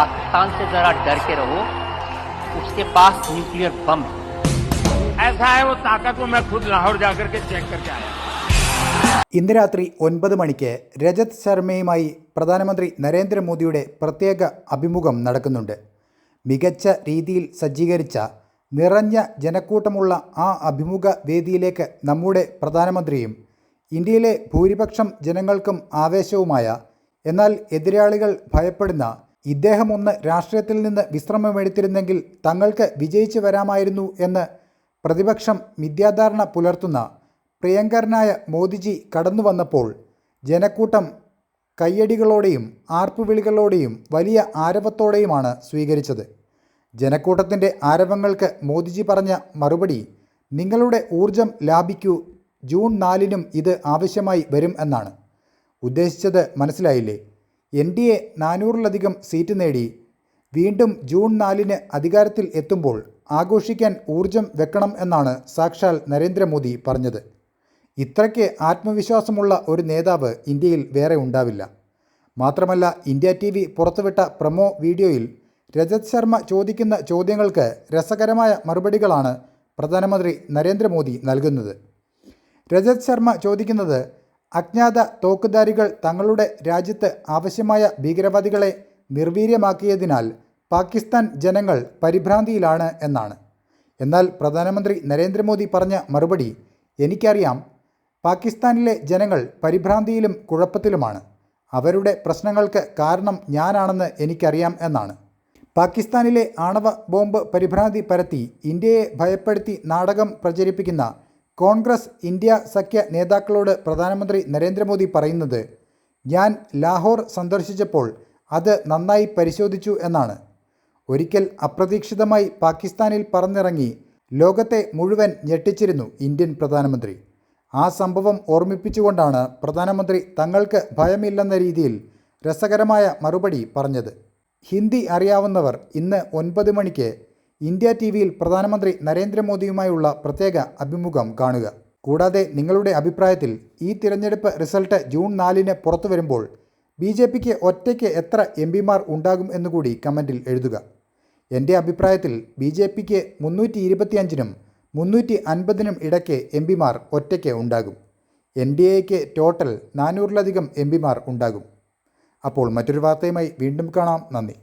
पाकिस्तान से जरा डर के रहो उसके पास न्यूक्लियर बम है ऐसा है वो ताकत को मैं खुद लाहौर जाकर के चेक करके आया ഇന്ന് രാത്രി ഒൻപത് മണിക്ക് രജത് ശർമ്മയുമായി പ്രധാനമന്ത്രി നരേന്ദ്രമോദിയുടെ പ്രത്യേക അഭിമുഖം നടക്കുന്നുണ്ട് മികച്ച രീതിയിൽ സജ്ജീകരിച്ച നിറഞ്ഞ ജനക്കൂട്ടമുള്ള ആ അഭിമുഖ വേദിയിലേക്ക് നമ്മുടെ പ്രധാനമന്ത്രിയും ഇന്ത്യയിലെ ഭൂരിപക്ഷം ജനങ്ങൾക്കും ആവേശവുമായ എന്നാൽ എതിരാളികൾ ഭയപ്പെടുന്ന ഇദ്ദേഹം ഒന്ന് രാഷ്ട്രീയത്തിൽ നിന്ന് വിശ്രമമെടുത്തിരുന്നെങ്കിൽ തങ്ങൾക്ക് വിജയിച്ചു വരാമായിരുന്നു എന്ന് പ്രതിപക്ഷം മിഥ്യാധാരണ പുലർത്തുന്ന പ്രിയങ്കരനായ മോദിജി കടന്നു വന്നപ്പോൾ ജനക്കൂട്ടം കയ്യടികളോടെയും ആർപ്പുവിളികളോടെയും വലിയ ആരവത്തോടെയുമാണ് സ്വീകരിച്ചത്. ജനക്കൂട്ടത്തിന്റെ ആരവങ്ങൾക്ക് മോദിജി പറഞ്ഞ മറുപടി നിങ്ങളുടെ ഊർജം ലാഭിക്കൂ ജൂൺ നാലിനും ഇത് ആവശ്യമായി വരും എന്നാണ്. ഉദ്ദേശിച്ചത് മനസ്സിലായില്ലേ? എൻ ഡി എ നാനൂറിലധികം സീറ്റ് നേടി. വീണ്ടും ജൂൺ നാലിന് അധികാരത്തിൽ എത്തുമ്പോൾ ആഘോഷിക്കാൻ ഊർജം വെക്കണം എന്നാണ് സാക്ഷാൽ നരേന്ദ്രമോദി പറഞ്ഞത്. ഇത്രയ്ക്ക് ആത്മവിശ്വാസമുള്ള ഒരു നേതാവ് ഇന്ത്യയിൽ വേറെ ഉണ്ടാവില്ല. മാത്രമല്ല ഇന്ത്യ ടി വി പുറത്തുവിട്ട പ്രമോ വീഡിയോയിൽ രജത് ശർമ്മ ചോദിക്കുന്ന ചോദ്യങ്ങൾക്ക് രസകരമായ മറുപടികളാണ് പ്രധാനമന്ത്രി നരേന്ദ്രമോദി നൽകുന്നത്. രജത് ശർമ്മ ചോദിക്കുന്നത് അജ്ഞാത തോക്കുധാരികൾ തങ്ങളുടെ രാജ്യത്ത് ആവശ്യമായ ഭീകരവാദികളെ നിർവീര്യമാക്കിയതിനാൽ പാകിസ്ഥാൻ ജനങ്ങൾ പരിഭ്രാന്തിയിലാണ് എന്നാണ്. എന്നാൽ പ്രധാനമന്ത്രി നരേന്ദ്രമോദി പറഞ്ഞ മറുപടി എനിക്കറിയാം. പാകിസ്ഥാനിലെ ജനങ്ങൾ പരിഭ്രാന്തിയിലും കുഴപ്പത്തിലുമാണ്. അവരുടെ പ്രശ്നങ്ങൾക്ക് കാരണം ഞാനാണെന്ന് എനിക്കറിയാം എന്നാണ്. പാകിസ്ഥാനിലെ ആണവ ബോംബ് പരിഭ്രാന്തി പരത്തി ഇന്ത്യയെ ഭയപ്പെടുത്തി നാടകം പ്രചരിപ്പിക്കുന്ന കോൺഗ്രസ് ഇന്ത്യ സഖ്യ നേതാക്കളോട് പ്രധാനമന്ത്രി നരേന്ദ്രമോദി പറയുന്നത് ഞാൻ ലാഹോർ സന്ദർശിച്ചപ്പോൾ അത് നന്നായി പരിശോധിച്ചു എന്നാണ്. ഒരിക്കൽ അപ്രതീക്ഷിതമായി പാകിസ്ഥാനിൽ പറന്നിറങ്ങി ലോകത്തെ മുഴുവൻ ഞെട്ടിച്ചിരുന്നു ഇന്ത്യൻ പ്രധാനമന്ത്രി. ആ സംഭവം ഓർമ്മിപ്പിച്ചുകൊണ്ടാണ് പ്രധാനമന്ത്രി തങ്ങൾക്ക് ഭയമില്ലെന്ന രീതിയിൽ രസകരമായ മറുപടി പറഞ്ഞത്. ഹിന്ദി അറിയാവുന്നവർ ഇന്ന് ഒൻപത് മണിക്ക് ഇന്ത്യ ടി വിയിൽ പ്രധാനമന്ത്രി നരേന്ദ്രമോദിയുമായുള്ള പ്രത്യേക അഭിമുഖം കാണുക. കൂടാതെ നിങ്ങളുടെ അഭിപ്രായത്തിൽ ഈ തിരഞ്ഞെടുപ്പ് റിസൾട്ട് ജൂൺ നാലിന് പുറത്തു വരുമ്പോൾ ബി ജെ പിക്ക് ഒറ്റയ്ക്ക് എത്ര എം പിമാർ ഉണ്ടാകും എന്നുകൂടി കമന്റിൽ എഴുതുക. എന്റെ അഭിപ്രായത്തിൽ ബി ജെ പിക്ക് മുന്നൂറ്റി ഇരുപത്തിയഞ്ചിനും മുന്നൂറ്റി അൻപതിനും ഇടയ്ക്ക് എം പിമാർ ഒറ്റയ്ക്ക് ഉണ്ടാകും. എൻ ഡി എക്ക് ടോട്ടൽ നാനൂറിലധികം എം പിമാർ ഉണ്ടാകും. അപ്പോൾ മറ്റൊരു വാർത്തയുമായി വീണ്ടും കാണാം. നന്ദി.